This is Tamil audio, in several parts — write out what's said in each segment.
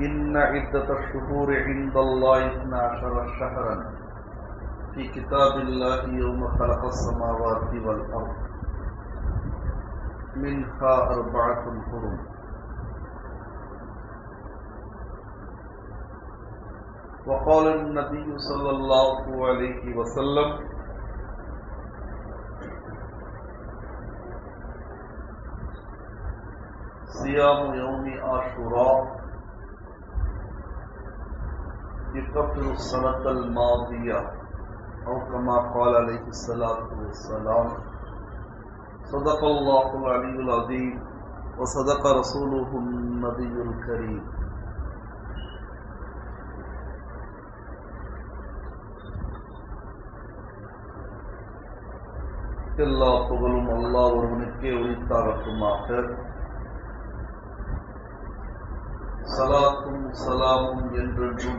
إن عدة الشهور عند الله اثنا عشر شهرا. في كتاب الله يوم خلق السماوات والأرض. منها أربعة حرم وقال النبي صلى الله عليه وسلم صيام يوم عاشوراء يكفر السنة الماضية أو كما قال عليه الصلاة والسلام، صدق الله العلي العظيم وصدق رسوله النبي الكريم اللہ تغلم اللہ اور منکے ویتا رقم آخر صلاتم سلام ينرجم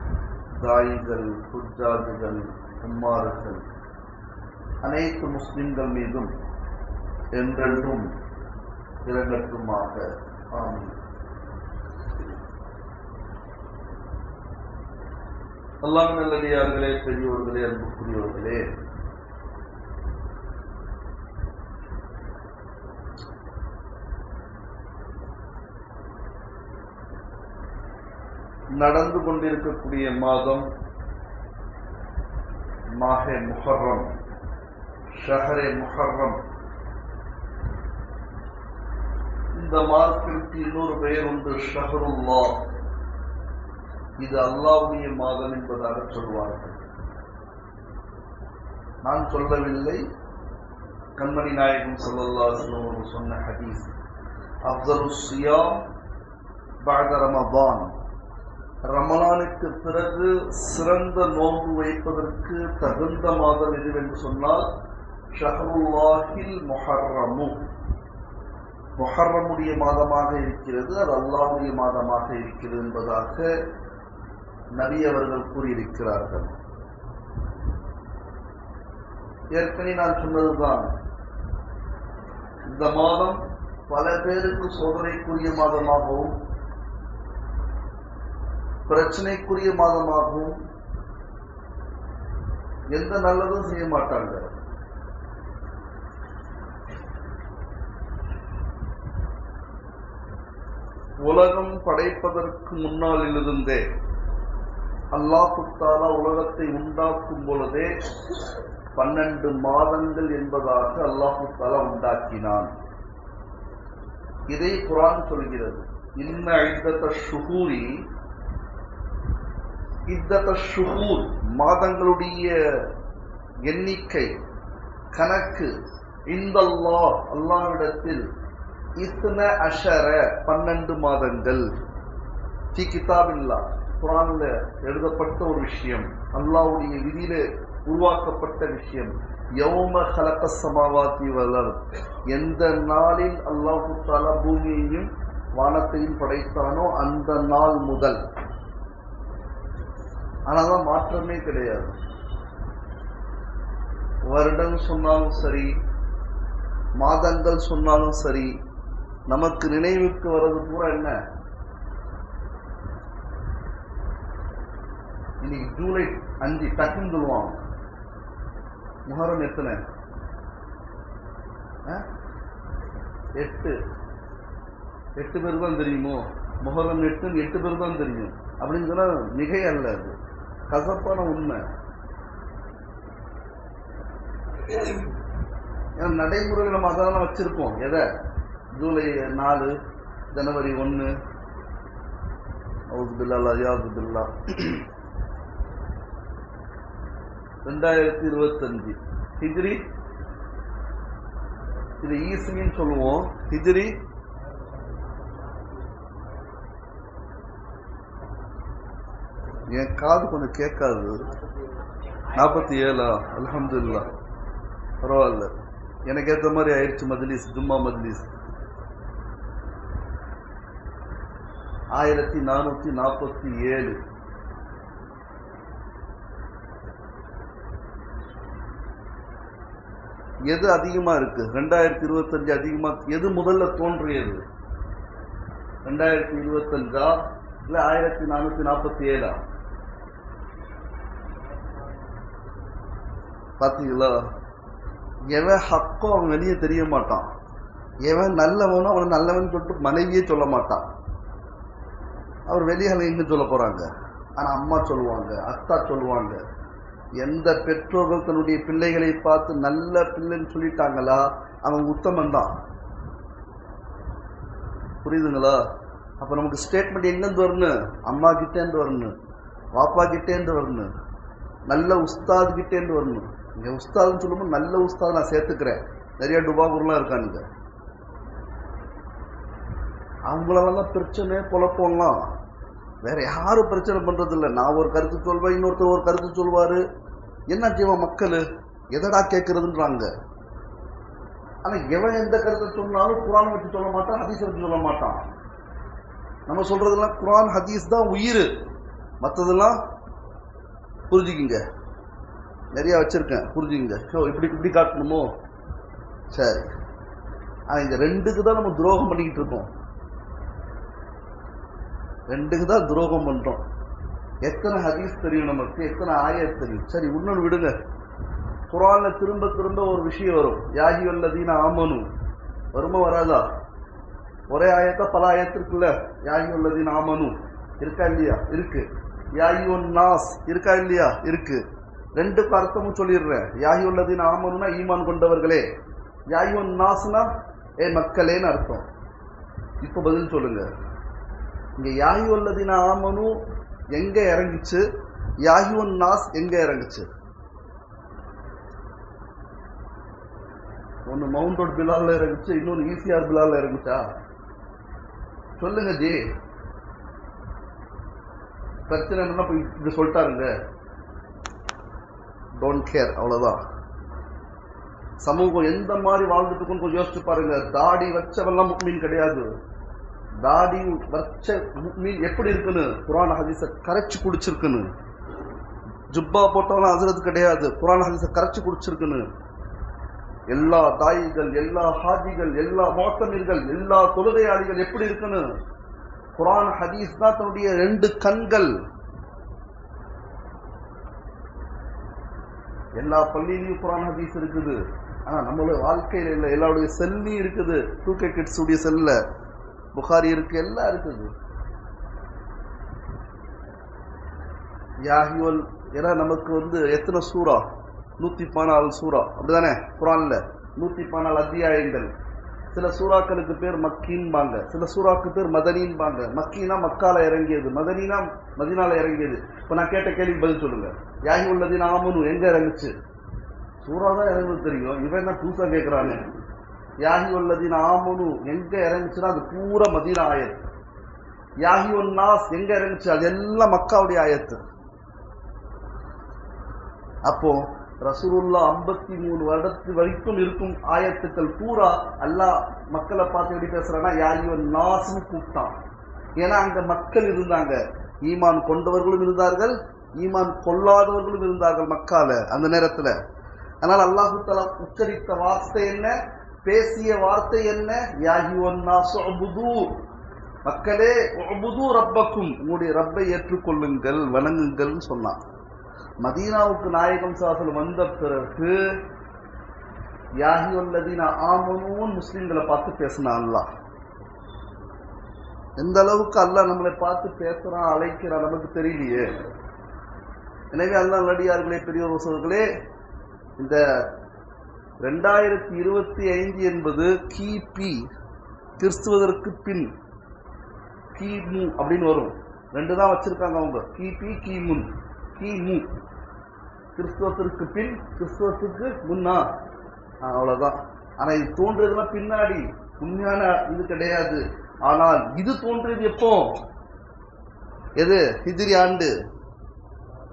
தாயிகள் ஹுஜாதுகள் உம்மாறுகள் அனைத்து முஸ்லிம்கள் மீதும் என்றென்றும் இரங்கட்டுமாக ஆமீன். அல்லாஹ் நல்லடியார்களே பெரியோர்களே அன்புக்குரியவர்களே நடந்து கொண்டிருக்கக்கூடிய மாதம் மாஹே முஹர்ரம் ஷஹரே முஹர்ரம். இந்த மாதத்திற்கு இன்னொரு பெயர் உண்டு ஷஹருல்லா. இது அல்லாவுடைய மாதம் என்பதாக சொல்வார்கள். நான் சொல்லவில்லை. கண்மணி நாயகம் சொல்லல்லா அவர்கள் சொன்ன ஹதீஸ் அப்சரு சியாம் ரமலானுக்கு பிறகு சிறந்த நோன்பு வைப்பதற்கு தகுந்த மாதம் எதுவென்று சொன்னால் ஷஹருல்லாஹில் மொஹர்ரமு. மொஹர்ரமுடைய மாதமாக இருக்கிறது அது அல்லாஹுடைய மாதமாக இருக்கிறது என்பதாக நபி அவர்கள் கூறியிருக்கிறார்கள். ஏற்கனவே நான் சொன்னதுதான். இந்த மாதம் பல பேருக்கு சோதனைக்குரிய மாதமாகவும் பிரச்சனைக்குரிய மாதமாகவும் எந்த நல்லதும் செய்ய மாட்டாங்க. உலகம் படைப்பதற்கு முன்னாலிருந்தே அல்லாஹு தாலா உலகத்தை உண்டாக்கும் பொழுதே பன்னெண்டு மாதங்கள் என்பதாக அல்லாஹு தாலா உண்டாக்கினான். இதை குரான் சொல்கிறது. இன்ன ஐந்த சுகூரி இத்தத ஷுகூர் மாதங்களுடைய எண்ணிக்கை கணக்கு. இந்த அல்லாஹ் அல்லாவிடத்தில் இத்தன அஷர பன்னெண்டு மாதங்கள். தி கிதாபில்லா குரானில் எழுதப்பட்ட ஒரு விஷயம் அல்லாவுடைய விதியில உருவாக்கப்பட்ட விஷயம். யௌம கலக்க சமாவாத்தி வளர் எந்த நாளில் அல்லாஹு தாலா பூமியையும் வானத்தையும் படைத்தானோ அந்த நாள் முதல். ஆனாதான் மாற்றமே கிடையாது. வருடம் சொன்னாலும் சரி மாதங்கள் சொன்னாலும் சரி நமக்கு நினைவுக்கு வர்றது பூரா என்ன? இன்னைக்கு ஜூலை அஞ்சு டக்குன்னு சொல்லுவாங்க. முகரம் எத்தனை? ஆ? எட்டு. எட்டு பேர் தான் தெரியுமோ? முகரம் எட்டுன்னு எட்டு பேர் தான் தெரியும். அப்படின்னு சொன்னா மிகை அல்ல அது. கசப்பான உண்மை. ஏன்னா நடைமுறையில் நம்ம அதான் வச்சிருப்போம். எதை? ஜூலை நாலு ஜனவரி ஒன்று அவுது பில்லா அயாது பில்லா. ரெண்டாயிரத்தி இருபத்தஞ்சு. ஹிஜ்ரி. இது ஈஸ்மின்னு சொல்லுவோம். ஹிஜ்ரி என் காது கொஞ்சம் கேட்காது. நாற்பத்தி ஏழா அல்ஹம்துலில்லாஹ். பரவாயில்ல. எனக்கு ஏற்ற மாதிரி ஆயிடுச்சு மஜ்லிஸ் ஜும்மா மஜ்லிஸ். ஆயிரத்தி நானூற்றி நாற்பத்தி ஏழு எது அதிகமா இருக்கு? ரெண்டாயிரத்தி இருபத்தஞ்சு அதிகமா எது முதல்ல தோன்றியது? ரெண்டாயிரத்தி இருபத்தஞ்சா? இல்ல ஆயிரத்தி நானூத்தி நாற்பத்தி ஏழா பார்த்தீங்களா எவன் ஹக்கோ அவன் வெளியே தெரிய மாட்டான். எவன் நல்லவனோ அவனை நல்லவன் சொல்லிட்டு மனைவியே சொல்ல மாட்டான். அவர் வெளியால எங்கே சொல்ல போறாங்க? ஆனால் அம்மா சொல்லுவாங்க அத்தா சொல்லுவாங்க. எந்த பெற்றோர்கள் தன்னுடைய பிள்ளைகளை பார்த்து நல்ல பிள்ளைன்னு சொல்லிட்டாங்களா? அவன் உத்தமன் தான். புரியுதுங்களா? அப்போ நமக்கு ஸ்டேட்மெண்ட் எங்கேருந்து வரணும் அம்மா கிட்டேருந்து வரணும் பாப்பா கிட்டேருந்து வரணும் நல்ல உஸ்தாது கிட்டேருந்து வரணும் இங்கே உஸ்தாதுன்னு சொல்லும்போது நல்ல உஸ்தாது நான் சேர்த்துக்கிறேன். நிறைய டுபாகூர்லாம் இருக்கானுங்க அவங்களெல்லாம் பிரச்சனையே பிரச்சனை குழப்பம்லாம். வேற யாரும் பிரச்சனை பண்ணுறதில்ல நான் ஒரு கருத்து சொல்வேன் இன்னொருத்தர் ஒரு கருத்து சொல்வார். என்ன செய்வான் மக்கள்? எதடா கேட்குறதுன்றாங்க ஆனால் எவன் எந்த கருத்தை சொன்னாலும் குரான் வச்சு சொல்ல மாட்டான் ஹதீஸ் வச்சு சொல்ல மாட்டான். நம்ம சொல்கிறதெல்லாம் குரான் ஹதீஸ் தான் உயிர். மற்றதெல்லாம் புரிஞ்சுக்கிங்க. நிறைய வச்சிருக்கேன் புரிஞ்சுக்கிங்க. ஓ இப்படி இப்படி காட்டணுமோ சரி. ஆனால் இந்த ரெண்டுக்கு தான் நம்ம துரோகம் பண்ணிக்கிட்டு இருக்கோம். ரெண்டுக்கு தான் துரோகம் பண்ணுறோம் எத்தனை ஹதீஸ் தெரியும் நமக்கு? எத்தனை ஆயர் தெரியும்? சரி இன்னொன்று விடுங்க. குரானில் திரும்ப திரும்ப ஒரு விஷயம் வரும். யாகி வல்லதீன ஆமனு. வருமா வராதா? ஒரே ஆயத்தா பல ஆயத்து இருக்குல்ல? யாகி வல்லதீன ஆமனு. இருக்கா இல்லையா? இருக்கு. யாகி ஒன் நாஸ் இருக்கா இல்லையா? இருக்கு. ரெண்டுக்கு அர்த்தமும் சொல்லிடுறேன். யாகி உள்ளதீன் ஆமனுனா ஈமான் கொண்டவர்களே. யாகி ஒன் நாஸ்னா ஏ மக்களேன்னு அர்த்தம். இப்போ பதில் சொல்லுங்க. இங்க யாகி உள்ளதின் ஆமனு எங்கே இறங்குச்சு? யாகி ஒன் நாஸ் எங்கே இறங்குச்சு? ஒன்னு மவுண்ட் ரோட் இறங்குச்சு? இன்னொன்னு ஈசிஆர் பிலாலில் இறங்குச்சா? சொல்லுங்க ஜி. பிரச்சனை என்னன்னா இப்போ இப்படி சொல்லிட்டாருங்க. டோன்ட் கேர் அவ்வளோதான் சமூகம் எந்த மாதிரி வாழ்ந்துட்டு கொஞ்சம் யோசிச்சு பாருங்க. தாடி வச்சவெல்லாம் முக்மீன் கிடையாது. தாடி வச்ச முக்மீன் எப்படி இருக்குன்னு? குரான் ஹதீஸ கரைச்சு குடிச்சிருக்குன்னு. ஜுப்பா போட்டவெல்லாம் அசுரது கிடையாது. குரான் ஹதீஸை கரைச்சு குடிச்சிருக்குன்னு. எல்லா தாயிகள் எல்லா ஹாஜிகள் எல்லா மோத்தமீர்கள் எல்லா தொழுகையாளிகள் எப்படி இருக்குன்னு? குரான் ஹதீஸ் தான் தன்னுடைய ரெண்டு கண்கள். எல்லா பள்ளியிலையும் குரான் ஹதீஸ் இருக்குது. ஆனா நம்மளோட வாழ்க்கையில் இல்லை எல்லாருடைய செல்லையும் இருக்குது. டூ கே கிட்ஸ் உடைய செல்ல. புகாரி இருக்கு எல்லாம் இருக்குது. யாஹிவல் ஏன்னா நமக்கு வந்து எத்தனை சூறா? நூத்தி பதினாலு சூறா. அப்படிதானே குரானில் நூத்தி பதினாலு அத்தியாயங்கள். சில சூறாக்களுக்கு பேர் மக்கின்பாங்க. சில சூறாக்கு பேர் மதனின்பாங்க. மக்கினா மக்கால இறங்கியது. மதனினா மதினால இறங்கியது. இப்ப நான் கேட்ட கேள்வி பதில் சொல்லுங்க. யாகி உள்ளதின் ஆமனு எங்க இறங்குச்சு? சூறா தான் இறங்குது தெரியும். இவன் என்ன புதுசா கேட்கிறானு யாகி உள்ளதின் ஆமனு எங்க இறங்குச்சுன்னா அது பூரா மதீனா ஆயத்து. யாகி நாஸ் எங்க இறங்குச்சு? அது எல்லாம் மக்காவுடைய ஆயத்து. அப்போ ரசூலுல்லா ஐம்பத்தி மூணு வருடத்து வரைக்கும் இருக்கும் ஆயத்துக்கள் பூரா அல்லாஹ் மக்களை பார்த்து எப்படி பேசுறான்னா யாரியோன் நாசுன்னு கூப்பிட்டான். ஏன்னா அங்க மக்கள் இருந்தாங்க. ஈமான் கொண்டவர்களும் இருந்தார்கள் ஈமான் கொள்ளாதவர்களும் இருந்தார்கள் மக்கால அந்த நேரத்துல. அதனால் அல்லாஹு தலா உச்சரித்த வார்த்தை என்ன? பேசிய வார்த்தை என்ன? யாகி மக்களே ரப்பக்கும். உங்களுடைய ரப்பை ஏற்றுக்கொள்ளுங்கள் வணங்குங்கள்னு சொன்னான். மதீனாவுக்கு நாயகம் சாசல் வந்த பிறகு யாகி வல்லதீன ஆமனூன் முஸ்லீம்களை பார்த்து பேசினான் அல்லாஹ். எந்த அளவுக்கு அல்லாஹ் நம்மளை பார்த்து பேசுறான் அழைக்கிறான் நமக்கு தெரியலையே. எனவே அல்லாஹ் நடிகார்களே பெரியோர் சோர்களே இந்த ரெண்டாயிரத்தி இருபத்தி ஐந்து என்பது கிபி கிறிஸ்துவதற்கு பின் கிமு அப்படின்னு வரும். ரெண்டு தான் வச்சிருக்காங்க அவங்க. கிபி கிமுன் கிமு. கிறிஸ்துவத்திற்கு பின் கிறிஸ்துவத்துக்கு முன்னா அவ்வளவுதான். ஆனா இது தோன்றதுலாம் பின்னாடி. உண்மையான இது கிடையாது. ஆனால் இது தோன்றியது எப்போ? எது? ஹிஜ்ரி ஆண்டு.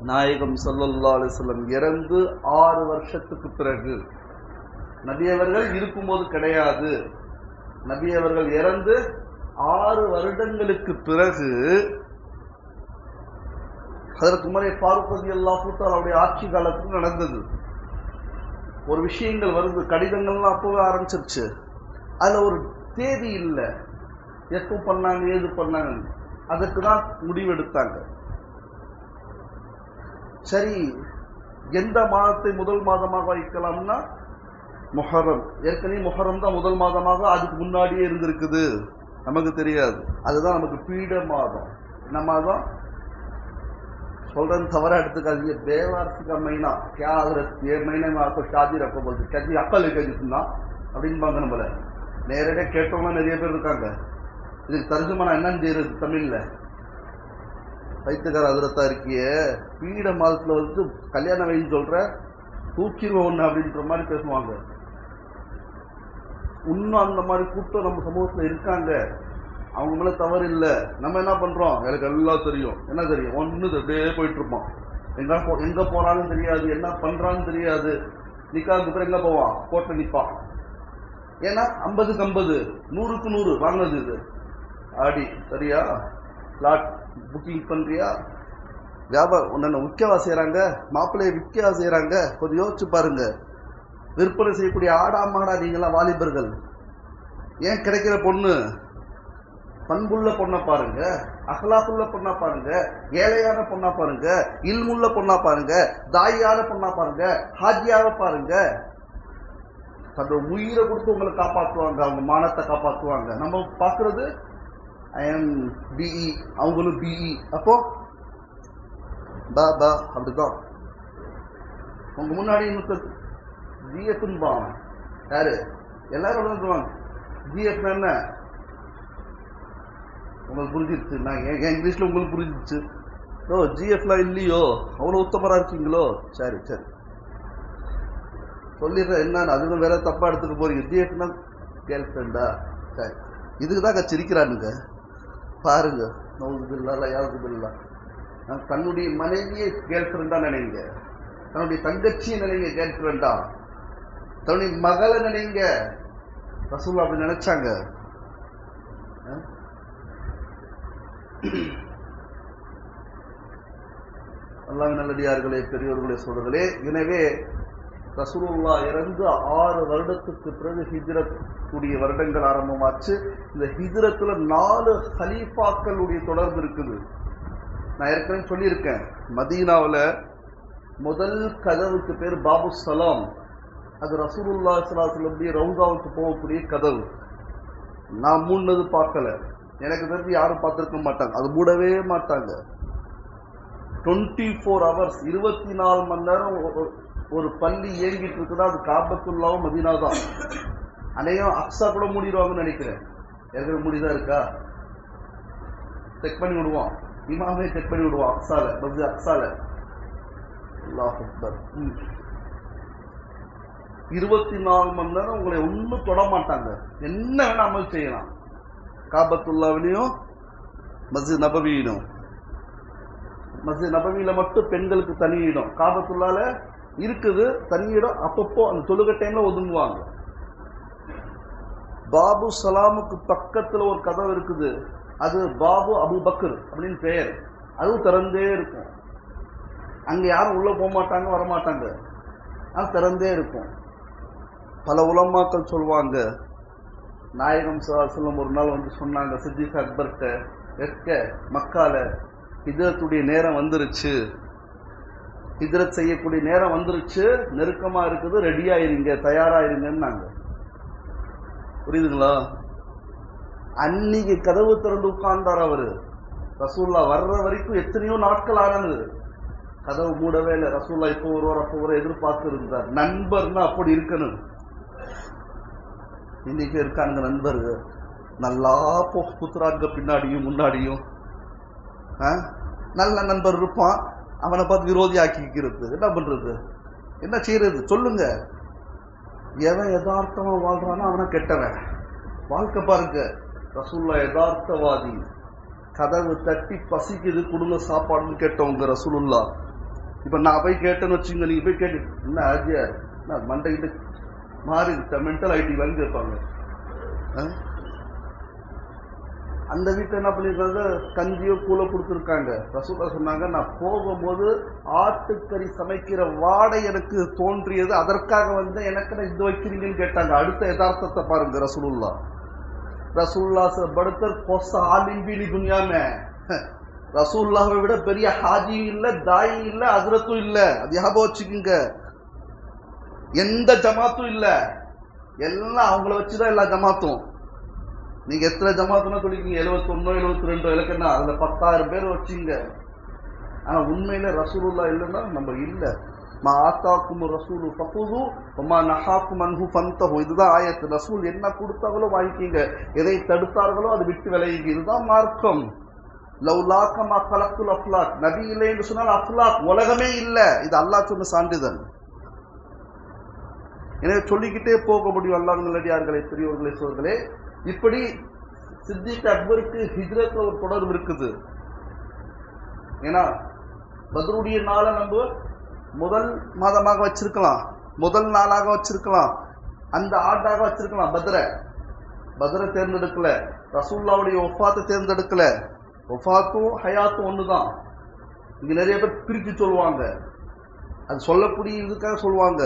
நாயகம் ஸல்லல்லாஹு அலைஹி இறந்து ஆறு வருஷத்துக்கு பிறகு. நபியவர்கள் இருக்கும்போது கிடையாது. நபியவர்கள் இறந்து ஆறு வருடங்களுக்கு பிறகு அதற்கு உமரே ஃபாரூக் ரலியல்லாஹு அவருடைய ஆட்சி காலத்துக்கு நடந்தது. ஒரு விஷயங்கள் வருது கடிதங்கள்லாம் அப்போவே ஆரம்பிச்சிருச்சு. அதில் ஒரு தேதி இல்லை. எப்போ பண்ணாங்க ஏது பண்ணாங்க அதுக்கு தான் முடிவெடுத்தாங்க. சரி எந்த மாதத்தை முதல் மாதமாக வைக்கலாம்னா? மொஹரம் ஏற்கனவே மொஹரம் தான் முதல் மாதமாக அதுக்கு முன்னாடியே இருந்திருக்குது. நமக்கு தெரியாது. அதுதான் நமக்கு பீட மாதம். என்ன மாதம்? சொல்றேன்னு தவறா எடுத்துக்காதீங்க. தேவார்த்திக மைனா தியாகரத்திய மைனமாக ஷாதி ரப்ப போது கஜி அக்கல் கஜிசுனா அப்படின்பாங்க நம்மள. நேரடியாக கேட்டவங்க நிறைய பேர் இருக்காங்க. இதுக்கு தர்ஜுமானா என்னன்னு செய்யறது தமிழ்ல? பைத்தியக்கார அதிரத்தா இருக்கிய. பீட மாதத்துல வந்து கல்யாண வயசு சொல்ற தூக்கிடுவோம் ஒன்று அப்படின்ற மாதிரி பேசுவாங்க. இன்னும் அந்த மாதிரி கூட்டம் நம்ம சமூகத்துல இருக்காங்க. அவங்க மேல தவறு இல்லை. நம்ம என்ன பண்றோம்? எனக்கு எல்லாம் தெரியும். என்ன தெரியும்? ஒன்னு அப்படியே போயிட்டு இருப்போம். எங்க போ எங்க போறான்னு தெரியாது. என்ன பண்றான்னு தெரியாது. நிக்காவுக்கு பிறகு எங்க போவான் கோட்டை நிப்பான் ஏன்னா ஐம்பதுக்கு ஐம்பது நூறுக்கு நூறு. வாங்கினது இது. ஆடி சரியா? பிளாட் புக்கிங் பண்றியா? வியாபாரம் உன்ன விற்கவா செய்யறாங்க மாப்பிள்ளையை விற்கவா செய்யறாங்க கொஞ்சம் யோசிச்சு பாருங்க. விற்பனை செய்யக்கூடிய ஆடா மாடா நீங்களாம் வாலிபர்கள். ஏன் கிடைக்கிற பொண்ணு? பண்புள்ள பொண்ணை பாருங்க அகலாக்குள்ள பொண்ணா பாருங்க ஏழையான பொண்ணா பாருங்க இல்முள்ள பொண்ணா பாருங்க தாயான பொண்ணா பாருங்க ஹாஜியாவை பாருங்க. தன்னோட உயிரை கொடுத்து உங்களை காப்பாற்றுவாங்க அவங்க மானத்தை காப்பாற்றுவாங்க. நம்ம பார்க்கறது ஐ எம் பிஇ அவங்களும் பிஇ அப்போ பா பா அப்படிதான். உங்க முன்னாடி இன்னொருத்தர் ஜிஎஃப்னு பாவன் யாரு? எல்லாரும் சொல்லுவாங்க. ஜிஎஃப் என்ன? உங்களுக்கு புரிஞ்சிருச்சு. நான் என் இங்கிலீஷில் உங்களுக்கு புரிஞ்சிருச்சு. ஓ ஜிஎஃப்லாம் இல்லையோ? அவ்வளோ உத்தமரா இருக்கீங்களோ? சரி சரி. சொல்லிடுறேன் என்னன்னு. அதுவும் வேற தப்பாக எடுத்துக்க போறீங்க. ஜிஎஃப்னா கேர்ள் ஃப்ரெண்டா சரி. இதுக்கு தான் சிரிக்கிறானுங்க. பாருங்க. நவுதுபில்லா யாருதுபில்லா நான் தன்னுடைய மனைவியை கேர்ள் ஃப்ரெண்டாக நினைங்க. தன்னுடைய தங்கச்சியை நினைங்க கேர்ள் ஃப்ரெண்டா தன்னுடைய மகளை நினைங்க. ரசூல் அப்படி நினைச்சாங்க. அஹ்? அல்லாஹ் நல்லடியார்களே பெரியோர்களே சொல்றர்களே எனவே ரசூலுல்லா இறந்து ஆறு வருடத்துக்கு பிறகு ஹிஜ்ரத் கூடிய வருடங்கள் ஆரம்பமாச்சு. இந்த ஹிஜ்ரத்தில் நாலு ஹலீஃபாக்களுடைய தொடர்பு இருக்குது. நான் ஏற்கனவே சொல்லியிருக்கேன் மதீனாவில் முதல் கதவுக்கு பேர் பாபு சலாம். அது ரசூலுல்லா சலாஹுடைய ரவுதாவுக்கு போகக்கூடிய கதவு. நான் மூணது பார்க்கல. எனக்கு தெரிஞ்சு யாரும் பார்த்துருக்க மாட்டாங்க. அது மூடவே மாட்டாங்க. டுவெண்ட்டி ஃபோர் ஹவர்ஸ் இருபத்தி நாலு மணி நேரம் ஒரு- ஒரு பள்ளி இயங்கிட்டு இருக்குதா அது காபத்துள்ளாவும் மதினா தான் அநேகம் அக்ஸா கூட மூடிடுவாங்கன்னு நினைக்கிறேன். ஏற்கனவே மூடிதான் இருக்கா? செக் பண்ணி விடுவான் இமாமே செக் பண்ணி விடுவான் அக்ஸால பஸ் அக்ஸால. ம். இருபத்தி நாலு மணி நேரம் உங்களை ஒன்றும் தொட மாட்டாங்க. என்ன வேணா அமல் செய்யலாம். காபத்துல்லாவிலையும் மஸ்ஜித் நபவியிலும். மஸ்ஜித் நபவியில மட்டும் பெண்களுக்கு தனி இடம். காபத்துல்லால இருக்குது தனி இடம். அப்பப்போ அந்த தொழுக டைம்ல ஒதுங்குவாங்க. பாபு சலாமுக்கு பக்கத்துல ஒரு கதவு இருக்குது. அது பாபு அபு பக்கர் அப்படின்னு பெயர். அதுவும் திறந்தே இருக்கும். அங்க யாரும் உள்ள போக மாட்டாங்க வர மாட்டாங்க அது திறந்தே இருக்கும். பல உலமாக்கள் சொல்லுவாங்க நாயகம் சுவாசலம் ஒரு நாள் வந்து சொன்னாங்க சித்திக் அக்பர்கிட்ட எக்க மக்கால ஹிஜரத்துடைய நேரம் வந்துருச்சு. ஹிஜரத் செய்யக்கூடிய நேரம் வந்துருச்சு. நெருக்கமா இருக்குது ரெடியா இருங்க தயாரா இருங்கன்னாங்க புரியுதுங்களா? அன்னைக்கு கதவு திறந்து உட்கார்ந்தார் அவர். ரசூல்லா வர்ற வரைக்கும் எத்தனையோ நாட்கள் ஆனது. கதவு மூடவே இல்லை. ரசூல்லா இப்போ ஒருவர் அப்போ ஒரு எதிர்பார்த்து இருந்தார் நண்பர்னா அப்படி இருக்கணும். இன்னைக்கு இருக்காங்க நண்பர்கள் நல்லா போ குத்துறாங்க பின்னாடியும் முன்னாடியும். ஆ? நல்ல நண்பர் இருப்பான். அவனை பார்த்து விரோதி ஆக்கிக்கிறது. என்ன பண்ணுறது என்ன செய்யறது? சொல்லுங்க. எவன் யதார்த்தமாக வாழ்றானோ அவனை கெட்டவன். வாழ்க்கை பாருங்க. ரசூல்லா யதார்த்தவாதி. கதவு தட்டி பசிக்குது கொடுங்க சாப்பாடுன்னு கேட்டவங்க ரசூலுல்லா. இப்போ நான் போய் கேட்டேன்னு வச்சுங்க நீங்கள் போய் கேட்டு என்ன ஆஜியா நான் மண்டைகிட்ட மாறி மென்டல் ஆயிட்டீங்களான்னு கேட்பாங்க அந்த வீட்டில் என்ன பண்ணியிருக்காங்க கஞ்சியோ கூல கொடுத்துருக்காங்க. ரசூலா சொன்னாங்க நான் போகும்போது ஆட்டுக்கறி சமைக்கிற வாடை எனக்கு தோன்றியது அதற்காக வந்து எனக்கு இது வைக்கிறீங்கன்னு கேட்டாங்க. அடுத்த யதார்த்தத்தை பாருங்க ரசூலுல்லா. ரசூல்லா படுத்தர் கொச ஆலிம்பினி துன்யாமே ரசூல்லாவை விட பெரிய ஹாஜியும் இல்லை தாயும் இல்லை அதிரத்தும் இல்லை. அது ஞாபகம் வச்சுக்கோங்க. எந்த ஜமாத்தும் இல்லை. எல்லாம் அவங்கள வச்சுதான் எல்லா ஜமாத்தும். நீங்க எத்தனை ஜமாத்துனா சொல்லிக்கீங்க எழுபத்தொன்னோ எழுபத்தி ரெண்டோ இலக்கணா அதுல பத்தாயிரம் பேர் வச்சீங்க. ஆனா உண்மையில ரசூலுல்லா இல்லைன்னா நம்ம இல்லை. மா ஆத்தாக்கும் ரசூலு ஃபகுது மா நஹாக்கும் அன்பு பந்தகும் இதுதான் ஆயத்து. ரசூல் என்ன கொடுத்தாங்களோ வாங்கிக்கீங்க. எதை தடுத்தார்களோ அது விட்டு விளையுங்க இதுதான் மார்க்கம். லவ் லாக்கம் கலக்குல் அஃப்லாக். நபி இல்லை என்று சொன்னால் அஃப்லாக். உலகமே இல்லை. இது அல்லாஹ் சொன்ன சான்றிதழ். எனவே சொல்லிக்கிட்டே போக முடியும். அல்லாஹ் நல்லடியார்களே பெரியவர்களே சோர்களே. இப்படி சித்திக் அக்பருக்கு ஹிஜ்ரத்ல ஒரு தொடர்பு இருக்குது. ஏன்னா பத்ருடைய நாளை நம்ம முதல் மாதமாக வச்சிருக்கலாம். முதல் நாளாக வச்சிருக்கலாம். அந்த ஆட்டாக வச்சிருக்கலாம். பத்ரை. பத்ரை தேர்ந்தெடுக்கல. ரசூல்லாவுடைய ஒஃபாத்தை தேர்ந்தெடுக்கல. ஒஃபாத்தும் ஹயாத்தும் ஒன்று தான் இங்கே நிறைய பேர் பிரித்து சொல்லுவாங்க. அது சொல்லக்கூடிய இதுக்காக சொல்லுவாங்க.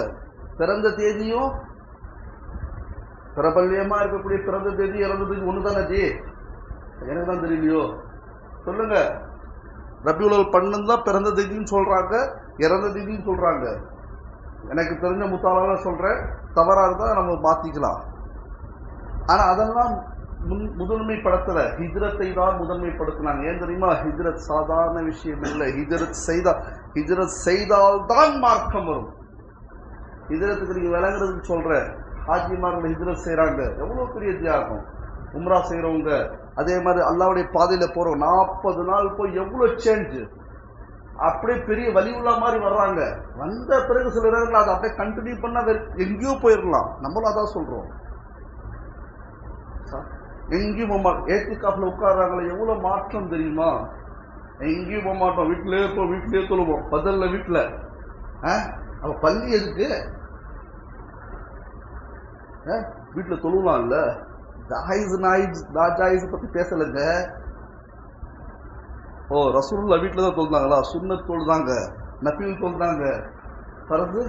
பிறந்த தேதியும் பிரபல்யமா இருக்கக்கூடிய பிறந்த தேதி இறந்த தேதி ஒண்ணுதானே ஜி எனக்கு தான் தெரியலையோ? சொல்லுங்க. ரபியுலல் பன்னெண்டு தான் பிறந்த தேதின்னு சொல்றாங்க இறந்த தேதின்னு சொல்றாங்க. எனக்கு தெரிஞ்ச முத்தாளால சொல்றேன் தவறா இருந்தா நம்ம மாத்திக்கலாம். ஆனா அதெல்லாம் முன் முதன்மைப்படுத்தல. ஹிஜ்ரத்தை தான் முதன்மைப்படுத்தினாங்க. ஏன் தெரியுமா? ஹிஜ்ரத் சாதாரண விஷயம் இல்லை. ஹிஜ்ரத் செய்தா ஹிஜ்ரத் செய்தால் தான் மார்க்கம் வரும். ஹிஜரத்துக்கு நீங்கள் விளங்குறதுக்கு சொல்றேன் ஹாஜிமார்கள் ஹிஜரத் செய்கிறாங்க எவ்வளோ பெரிய தியாகம். உம்ரா செய்றவங்க. அதே மாதிரி அல்லாவுடைய பாதையில் போகிறோம் நாற்பது நாள் போய் எவ்வளோ சேஞ்சு அப்படியே பெரிய வலி உள்ள மாதிரி வர்றாங்க. வந்த பிறகு சில நேரங்கள் அதை அப்படியே கண்டினியூ பண்ணால் வேற- எங்கேயோ போயிடலாம் நம்மளும் அதான் சொல்கிறோம் எங்கேயும் போக மாட்டோம். ஏத்திக்காப்புல உட்கார்றாங்களே எவ்வளோ மாற்றம் தெரியுமா? எங்கேயும் போக மாட்டோம். வீட்டிலேயே இருப்போம் வீட்டிலேயே தொழுவோம். பதிலில் வீட்டில். ஆ? பள்ளி எதுக்கு? வீட்டுல தொழுவலாம் இல்லை ஜாயிஸ் நாயிஸ் ஜாயிஸ் பத்தி பேசலைங்க. ஓ ரசூல்லா வீட்டில் தான் தொழுதாங்களா சுண்ணத் தொழுதாங்க. நஃபில் தொழுதாங்க. பிறகு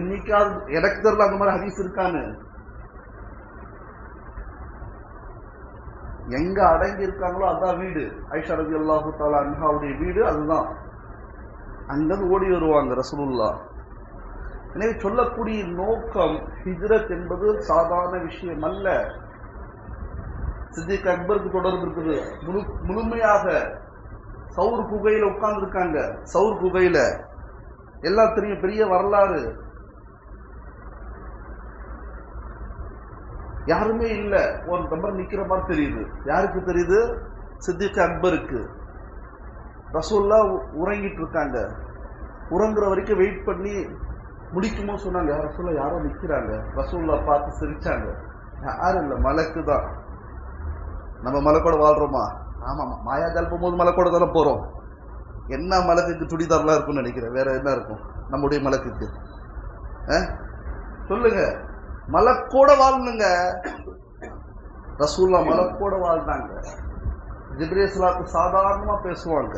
இன்னைக்காவது எனக்கு தெரியல அந்த மாதிரி ஹதீஸ் இருக்கான்னு. எங்க அடங்கி இருக்காங்களோ அதான் வீடு. ஐஷா ரவி அல்லாஹு தாலா அன்ஹாவுடைய வீடு அதுதான். அங்கிருந்து ஓடி வருவாங்க ரசூலுல்லா எனவே சொல்லக்கூடிய நோக்கம் ஹிஜ்ரத் என்பது சாதாரண விஷயம் அல்ல. சித்திக் அக்பருக்கு தொடர்பு இருக்குது. முழு முழுமையாக சவுர் குகையில உட்கார்ந்து இருக்காங்க சவுர் குகையில. எல்லாம் தெரியும். பெரிய வரலாறு. யாருமே இல்ல. ஒரு நம்பர் நிக்கிற மாதிரி தெரியுது. யாருக்கு தெரியுது? சித்திக் அக்பருக்கு. ரசோல்லா உறங்கிட்டு இருக்காங்க. உறங்குற வரைக்கும் வெயிட் பண்ணி முடிக்குமோ சொன்னாங்க. யார் ரசூல்லா யாரோ நிற்கிறாங்க ரசூல்லா பார்த்து சிரிச்சாங்க. யாரும் இல்லை மலக்கு தான். நம்ம மலைக்கோட வாழ்றோமா? ஆமாம்மா மாயா கல்பும் போகும்போது மலைக்கூட தானே போகிறோம் என்ன மலக்குக்கு சுடிதார்லாம் இருக்கும்னு நினைக்கிறேன். வேற என்ன இருக்கும்? நம்முடைய மலக்குக்கு. சொல்லுங்க. மலக்கோட வாழணுங்க. ரசூல்லா மலக்கோட வாழ்ந்தாங்க. ஜிப்ரேஸ்லாக்கு சாதாரணமாக பேசுவாங்க.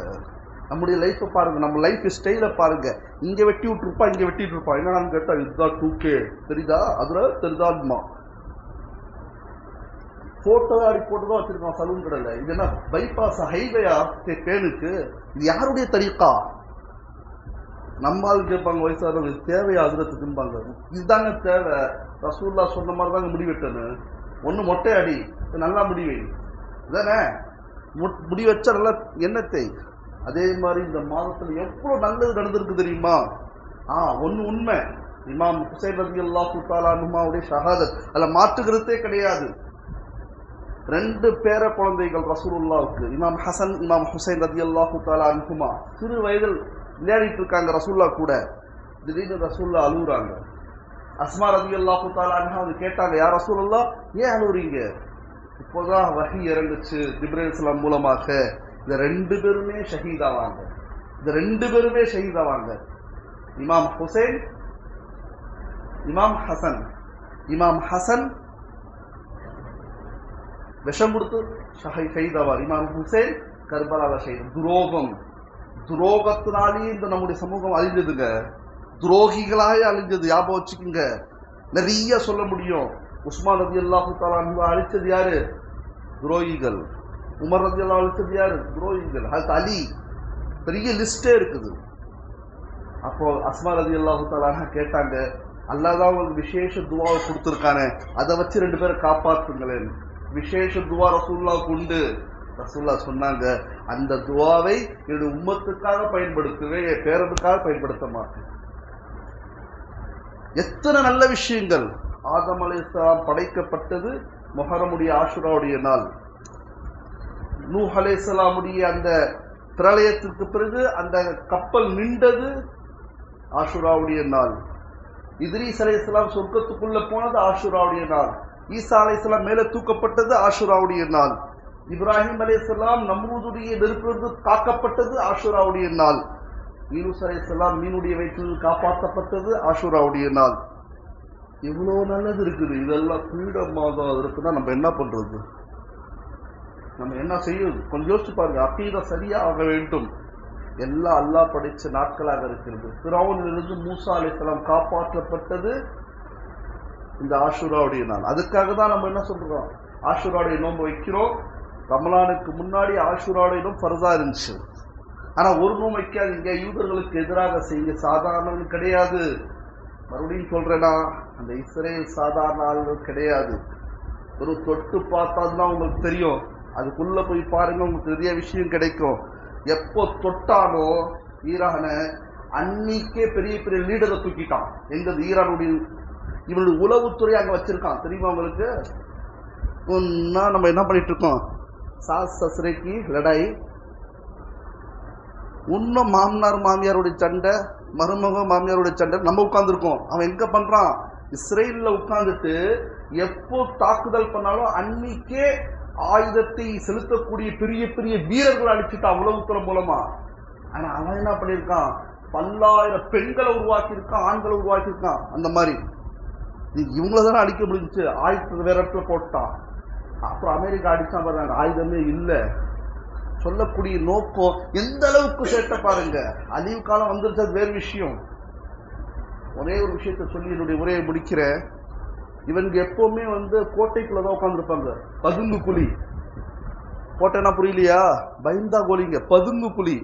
நம்முடைய லைஃப்பை பாருங்க நம்ம லைஃப் ஸ்டைலை பாருங்கள் இங்கே வெட்டி விட்டுருப்பா இங்கே வெட்டிட்டு இருப்பா என்னடான்னு கேட்டால் இதுதான் டூ கே தெரியுதா? அதில் தெரியுதான்மா போட்டோ அடி போட்டு தான் வச்சிருக்கான் சலூன் கடையில். இது என்ன பைபாஸ் ஹைவேயா பேனுக்கு இது யாருடைய தரிக்கா? நம்மால் கேட்பாங்க வயசானவங்க. தேவையா? அதில் அதுரத்துக்கும்பாங்க இதுதாங்க தேவை. ரசூல்லா சொன்ன மாதிரி தாங்க முடிவெட்டணும். ஒன்று மொட்டை அடி. நல்லா முடிவை. இதானே? முடி வச்சா நல்லா எண்ணத்தை அதே மாதிரி இந்த மாதத்தில் எவ்வளோ நல்லது நடந்திருக்கு தெரியுமா? ஆ ஒன்று உண்மை. இமாம் ஹுசைன் ரவி அல்லா தாலானுமாவுடைய ஷஹாதத். அதில் மாற்றுகிறதே கிடையாது. ரெண்டு பேர குழந்தைகள் ரசூலுல்லாவுக்கு இமாம் ஹசன் இமாம் ஹுசைன் ரதி அல்லா தாலா அனுகுமா சிறு வயதில் விளையாடிட்டு இருக்காங்க ரசூல்லா கூட. திடீர்னு ரசூல்லா அழுகுறாங்க அஸ்மா ரதி அல்லா தாலா அனுகா வந்து கேட்டாங்க யார் ரசூலுல்லா ஏன் அழுகுறீங்க இப்போதான் வகி இறங்குச்சு ஜிப்ரேல் இஸ்லாம் மூலமாக. இந்த ரெண்டு பேருமே ஷஹீதாவாங்க இந்த ரெண்டு பேருமே ஷஹீதாவாங்க இமாம் ஹுசைன் இமாம் ஹசன். இமாம் ஹசன் விஷம் கொடுத்து ஷஹை- ஷஹீதாவார் இமாம் ஹுசைன் கர்பலால ஷஹீத். துரோகம். துரோகத்தினாலேயே இந்த நம்முடைய சமூகம் அழிஞ்சதுங்க. துரோகிகளாக அழிஞ்சது. ஞாபகம் வச்சுக்கோங்க. நிறைய சொல்ல முடியும். உஸ்மான் ரதி அல்லாஹு தாலா அழிச்சது யாரு? துரோகிகள். உமர் ரதி அல்லா அழிச்சது யாரு? துரோகிகள். அது அலி. பெரிய லிஸ்டே இருக்குது. அப்போ அஸ்மா ரதி அல்லாஹு தாலான கேட்டாங்க அல்லாதான் உங்களுக்கு விசேஷ துவாவை கொடுத்துருக்கானே அதை வச்சு ரெண்டு பேரை காப்பாற்றுங்களேன் விசேஷ துவா ரசூல்லாவுக்கு உண்டு. ரசூல்லா சொன்னாங்க அந்த துவாவை என்னுடைய உம்மத்துக்காக பயன்படுத்துவேன் என் பேரனுக்காக பயன்படுத்த மாட்டேன். எத்தனை நல்ல விஷயங்கள். ஆதம் படைக்கப்பட்டது மொஹரமுடைய ஆஷுராவுடைய நாள். நூஹ் அலைஹிஸ்ஸலாமுடைய அந்த பிரளயத்திற்கு பிறகு அந்த கப்பல் நின்றது ஆஷுராவுடைய நாள். இத்ரீஸ் அலைஹிஸ்ஸலாம் சொர்க்கத்துக்குள்ள போனது ஆஷுராவுடைய நாள். ஈசா அலைஹிஸ்ஸலாம் மேலே தூக்கப்பட்டது ஆஷுராவுடைய நாள். இப்ராஹிம் அலைஹிஸ்ஸலாம் நம்மூதுடைய நெருப்பிலிருந்து தாக்கப்பட்டது ஆஷுராவுடைய நாள். யூனுஸ் அலைஹிஸ்ஸலாம் மீனுடைய வயிற்றில் காப்பாற்றப்பட்டது ஆஷுராவுடைய நாள். இவ்வளோ நல்லது இருக்குது. இதெல்லாம் ஃப்ரீடம் மாதம் இருக்குன்னா நம்ம என்ன பண்ணுறது நம்ம என்ன செய்யுது கொஞ்சம் யோசிச்சு பாருங்க. அக்கீதா சரியா ஆக வேண்டும். எல்லாம் அல்லாஹ் படித்த நாட்களாக இருக்கிறது திராவணிலிருந்து மூசா அலைஹிஸ்ஸலாம் காப்பாற்றப்பட்டது இந்த ஆஷுராவுடைய நாள். அதுக்காக தான் நம்ம என்ன சொல்றோம்? ஆஷுராவுடைய நோன்பு வைக்கிறோம். ரமலானுக்கு முன்னாடி ஆஷுராவுடைய நோன்பு ஃபர்தா இருந்துச்சு. ஆனா ஒரு நோன்பு வைக்காதீங்க யூதர்களுக்கு எதிராக செய்ய சாதாரணம் கிடையாது. மறுபடியும் சொல்றேன்னா அந்த இஸ்ரேல் சாதாரண ஆள்கள் கிடையாது. ஒரு தொட்டு பார்த்தா தான் உங்களுக்கு தெரியும். அதுக்குள்ள போய் பாருங்க உங்களுக்கு நிறைய விஷயம் கிடைக்கும். எப்போ தொட்டானோ ஈரான அன்னைக்கே பெரிய பெரிய லீடரை தூக்கிட்டான். எங்க ஈரானுடைய இவனுடைய உளவுத்துறை அங்க வச்சிருக்கான். தெரியுமா அவங்களுக்கு ஒன்னா நம்ம என்ன பண்ணிட்டு இருக்கோம்? சாஸ் சஸ்ரேக்கு லடாய். இன்னும் மாமனார் மாமியாருடைய சண்டை மருமக மாமியாருடைய சண்டை நம்ம உட்காந்துருக்கோம் அவன் எங்க பண்றான்? இஸ்ரேல்ல உட்காந்துட்டு எப்போ தாக்குதல் பண்ணாலும் அன்னைக்கே ஆயுதத்தை செலுத்தக்கூடிய பெரிய பெரிய வீரர்கள் அழிச்சுட்டான் உளவுத்துறை மூலமா? ஆனா அவன் என்ன பண்ணியிருக்கான்? பல்லாயிரம் பெண்களை உருவாக்கியிருக்கான் ஆண்களை உருவாக்கியிருக்கான். அந்த மாதிரி. இது இவங்கள தானே அடிக்க முடிஞ்சிச்சு. ஆயுதத்தை வேற இடத்துல போட்டான் அப்புறம் அமெரிக்கா அடிச்சா பாருங்க. ஆயுதமே இல்லை. சொல்லக்கூடிய நோக்கம் எந்த அளவுக்கு சேட்ட பாருங்க. அழிவு காலம் வந்துருச்சது வேறு விஷயம். ஒரே ஒரு விஷயத்த சொல்லி என்னுடைய உரையை முடிக்கிறேன். இவங்க எப்பவுமே வந்து கோட்டைக்குள்ள தான் உட்காந்துருப்பாங்க பதுங்கு புலி கோட்டைனா புரியலையா? பயந்தா கோலிங்க பதுங்கு புலி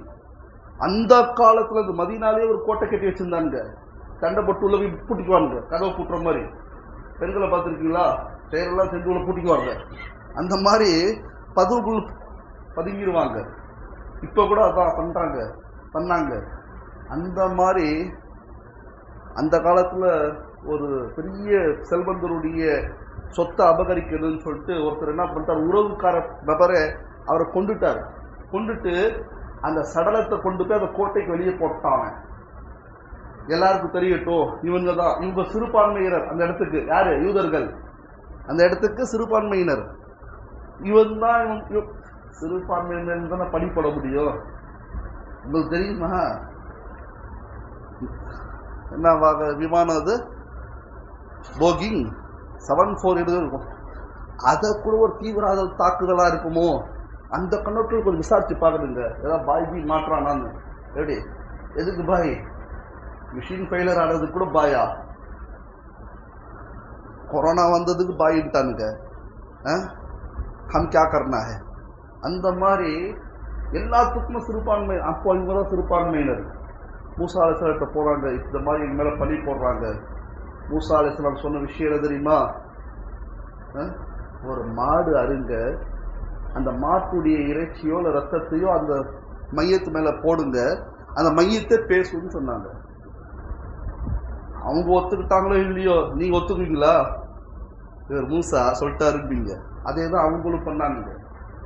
அந்த காலத்துல இந்த மதினாலே ஒரு கோட்டை கட்டி வச்சிருந்தாங்க சண்டை போட்டு உள்ள போய் பூட்டிக்குவாங்க கதவை பூட்டுற மாதிரி. பெண்களை பார்த்துருக்கீங்களா? செயலெல்லாம் செஞ்சு உள்ள பூட்டிக்குவாங்க. அந்த மாதிரி பதுவுக்குள் பதுங்கிடுவாங்க இப்போ கூட அதான் பண்றாங்க. பண்ணாங்க. அந்த மாதிரி அந்த காலத்தில் ஒரு பெரிய செல்வந்தருடைய சொத்தை அபகரிக்கிறதுன்னு சொல்லிட்டு ஒருத்தர் என்ன பண்ணிட்டார் உறவுக்கார நபரை அவரை கொண்டுட்டார். கொண்டுட்டு அந்த சடலத்தை கொண்டு போய் அந்த கோட்டைக்கு வெளியே போட்டான் எல்லாருக்கும் தெரியட்டும் இவங்க தான் இவங்க சிறுபான்மையினர் அந்த இடத்துக்கு. யாரு? யூதர்கள். அந்த இடத்துக்கு சிறுபான்மையினர். இவன் தான் இவன் சிறுபான்மையினர் தானே படிப்பட முடியும். உங்களுக்கு தெரியுமா? என்ன விமானம் அது? போகிங் செவன் ஃபோர் இருக்கும். அதை கூட ஒரு தீவிரவாத தாக்குதலாக இருக்குமோ? அந்த கண்ணோட்டத்தில் கொஞ்சம் விசாரித்து பார்க்கணுங்க ஏதாவது பாய் பி மாற்றானான்னு. எப்படி? எதுக்கு பாய்? மிஷின் ஃபெயிலர் ஆனதுக்கு கூட பாயா? கொரோனா வந்ததுக்கு பாயின்ட்டானுங்க ஹம் கே கர்னா அந்த மாதிரி எல்லாத்துக்கும் சிறுபான்மை அப்போ இவங்க தான் சிறுபான்மையினர் மூசா போகிறாங்க இந்த மாதிரி எங்க மேலே பழி போடுறாங்க. மூசா அலிஸ்லாம் சொன்ன விஷயம் என்ன தெரியுமா? ஒரு மாடு அருங்க அந்த மாட்டுடைய இறைச்சியோ இல்லை ரத்தத்தையோ அந்த மையத்து மேல போடுங்க. அந்த மையத்தை பேசுன்னு சொன்னாங்க. அவங்க ஒத்துக்கிட்டாங்களோ இல்லையோ? நீங்க ஒத்துக்குவீங்களா? இவர் மூசா சொல்லிட்டாருப்பீங்க அதே தான் அவங்களும் பண்ணாங்க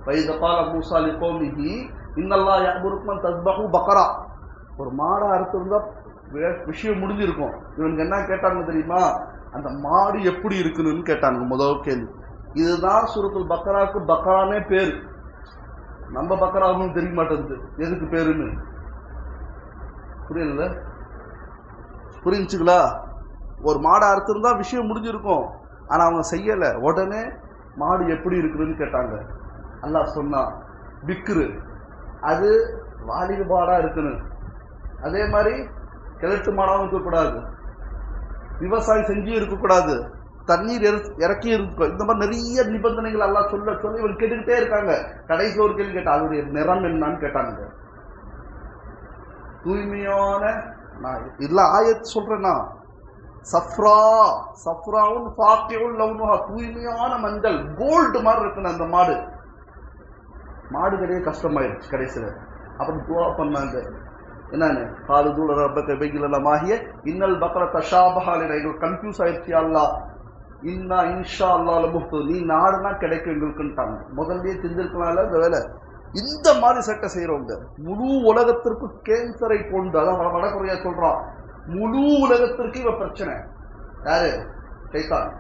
வைதபால மூசா லிகோமிஹி இன்னெல்லாம் யாபுருக்குமன் தஸ்பஹு பக்கரா ஒரு மாடை அறுத்திருந்தா விஷயம் முடிஞ்சிருக்கும். இவனுக்கு என்ன கேட்டாங்க தெரியுமா? அந்த மாடு எப்படி இருக்கணும்னு கேட்டாங்க முதல் கேள்வி. இதுதான் சுரத்துல் பக்கராக்கு பக்கரானே பேரு. நம்ம பக்கராவும் தெரிய மாட்டேங்குது. எதுக்கு பேருன்னு? புரியல? புரிஞ்சுங்களா? ஒரு மாடை அறுத்திருந்தா விஷயம் முடிஞ்சிருக்கும். ஆனா அவங்க செய்யல. உடனே மாடு எப்படி இருக்குதுன்னு கேட்டாங்க. அல்லா சொன்னா விக்குரு அது வாலிப மாடா இருக்கணும் அதே மாதிரி கிழட்டு மாடாகவும் இருக்கக்கூடாது. விவசாயம் செஞ்சு இருக்கக்கூடாது. தண்ணீர் இறக்கி இருக்கும் இந்த மாதிரி நிறைய நிபந்தனைகள் எல்லாம் சொல்ல சொல்ல இவன் கேட்டுக்கிட்டே இருக்காங்க. கடைசி ஒரு கேள்வி கேட்டா அதோடைய நிறம் என்னன்னு கேட்டாங்க தூய்மையான நான் இதில் ஆயத்து சொல்றேன்னா சஃப்ரா சஃப்ராவும் ஃபாக்கியும் லவ்னுஹா தூய்மையான மஞ்சள் கோல்டு மாதிரி இருக்கணும் அந்த மாடு. மாடு கிடையாது கஷ்டமாயிருச்சு கடைசியில். அப்புறம் துவா பண்ணாங்க. என்னன்னு? காலு தூள ரப்பக்க வெயிலெல்லாம் இன்னல் பக்கர தஷாபஹால் எங்களுக்கு கன்ஃபியூஸ் ஆயிடுச்சு அல்லா இன்னா இன்ஷா அல்லாஹ் முஃப்து நீ நாடுனா கிடைக்கும் எங்களுக்குன்ட்டாங்க. முதல்லயே தெரிஞ்சிருக்கலாம்ல இந்த வேலை. இந்த மாதிரி சட்டை செய்யறவங்க முழு உலகத்திற்கு கேன்சரை கொண்டு அதான் வடகொரியா சொல்றான் முழு உலகத்திற்கு இவ பிரச்சனை. யாரு? கைத்தான்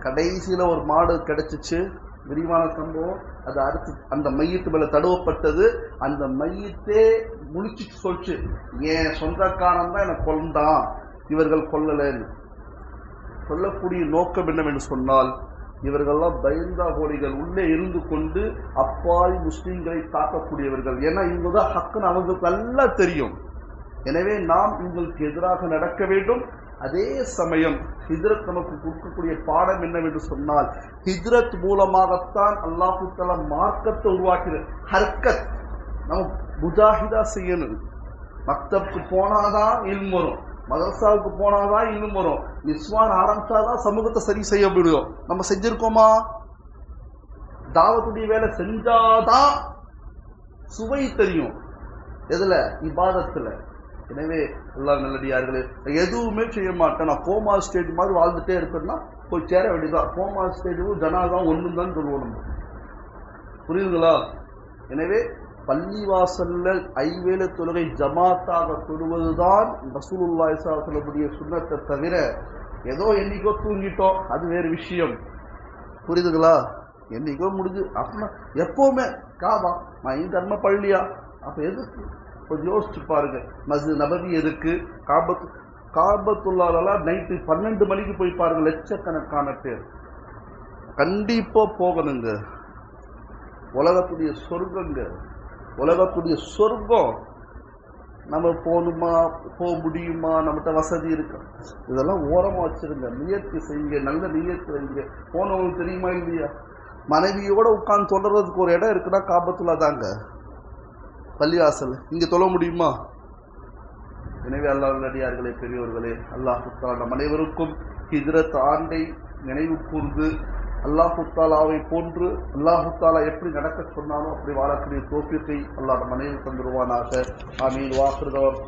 கடைசியில ஒரு மாடு கிடைச்சிச்சு விரிவான சம்பவம். அது அடுத்து அந்த மையத்து மேல தடுவப்பட்டது. அந்த மையத்தே முழிச்சு சொல்லிச்சு என் சொந்தக்காரன் தான் என்னை கொண்டான் இவர்கள் கொல்லலைன்னு சொல்லக்கூடிய நோக்கம் என்னவென்று சொன்னால் இவர்கள்லாம் பயந்தா கோடிகள் உள்ளே இருந்து கொண்டு அப்பாவி முஸ்லீம்களை தாக்கக்கூடியவர்கள். ஏன்னா இவங்க தான் ஹக்குன்னு அவங்களுக்கு நல்லா தெரியும். எனவே நாம் இவங்களுக்கு எதிராக நடக்க வேண்டும். அதே சமயம் ஹிஜ்ரத் நமக்கு கொடுக்கக்கூடிய பாடம் என்னவென்று சொன்னால் ஹிஜ்ரத் மூலமாகத்தான் அல்லாஹு தலா மார்க்கத்தை உருவாக்கிறது ஹர்கத். நம்ம முஜாஹிதா செய்யணும். மக்தப்க்கு போனாதான் இல்ம் வரும். மதரசாவுக்கு போனாதான் இன்னும் வரும். நிஸ்வான் ஆரம்பிச்சாதான் சமூகத்தை சரி செய்ய முடியும். நம்ம செஞ்சிருக்கோமா? தாவத்துடைய வேலை செஞ்சாதான் சுவை தெரியும். எதுல? இபாதத்துல. எனவே எல்லா நல்லடியார்களே எதுவுமே செய்ய மாட்டேன். நான் கோமா ஸ்டேஜ் மாதிரி வாழ்ந்துட்டே இருப்பேன்னா போய் சேர வேண்டியதான் கோமா ஸ்டேஜும் ஜனாதான் ஒன்று தான் சொல்லுவோம் நம்ம. புரியுதுங்களா? எனவே பள்ளிவாசல்ல ஐவேலு தொழுகை ஜமாத்தாக தொழுவதுதான் ரசூலுல்லாய் சொல்லக்கூடிய சுண்ணத்தை தவிர ஏதோ என்னைக்கோ தூங்கிட்டோம். அது வேறு விஷயம். புரியுதுங்களா? என்னைக்கோ முடிஞ்சு அப்படின்னா எப்போவுமே காபா மைன் தர்ம பள்ளியா? அப்போ எதுக்கு? கொஞ்சம் யோசிச்சு பாருங்க. மஸ்ஜித் நபதி எதுக்கு? காபத்து காபத்துள்ளாலெல்லாம் நைட்டு பன்னெண்டு மணிக்கு போய் பாருங்க லட்சக்கணக்கான பேர். கண்டிப்பாக போகணுங்க. உலகத்துடைய சொர்க்கங்க. உலகத்துடைய சொர்க்கம் நம்ம போகணுமா போக முடியுமா நம்மகிட்ட வசதி இருக்கு? இதெல்லாம் ஓரமாக வச்சிருங்க. முயற்சி செய்யுங்க. நல்ல முயற்சி வைங்க. போனவங்களுக்கு தெரியுமா இல்லையா? மனைவியோட உட்காந்து தொடர்றதுக்கு ஒரு இடம் இருக்குன்னா காபத்துல தாங்க பள்ளிவாசல். இங்கே தொழ முடியுமா? எனவே அல்லாஹ் நடிகார்களே அல்லாஹ் நம் அனைவருக்கும் ஹிஜ்ரத் ஆண்டை நினைவு கூர்ந்து அல்லாஹுத்தாலாவை போன்று அல்லாஹுத்தாலா எப்படி நடக்க சொன்னானோ அப்படி வாழக்கூடிய தோப்பியத்தை அல்லாஹ் மனைவி தந்துருவானாக. ஆமீன். வாக்குறதவர்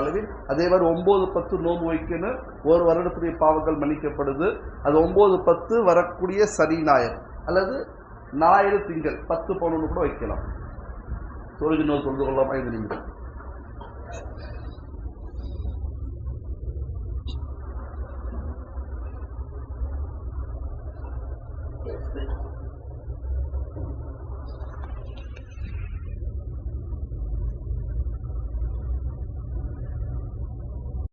அளவில் அதே மாதிரி ஒன்பது பத்து நோன்பு வைக்கணும் ஒரு வருடத்துடைய பாவங்கள் மன்னிக்கப்படுது. அது ஒன்பது பத்து வரக்கூடிய சனி ஞாயிறு. அல்லது ஞாயிறு திங்கள். பத்து பன்னெண்டு கூட வைக்கலாம். தொழுகை நோய் தொழுது கொள்ளாமல் இது நீங்கள்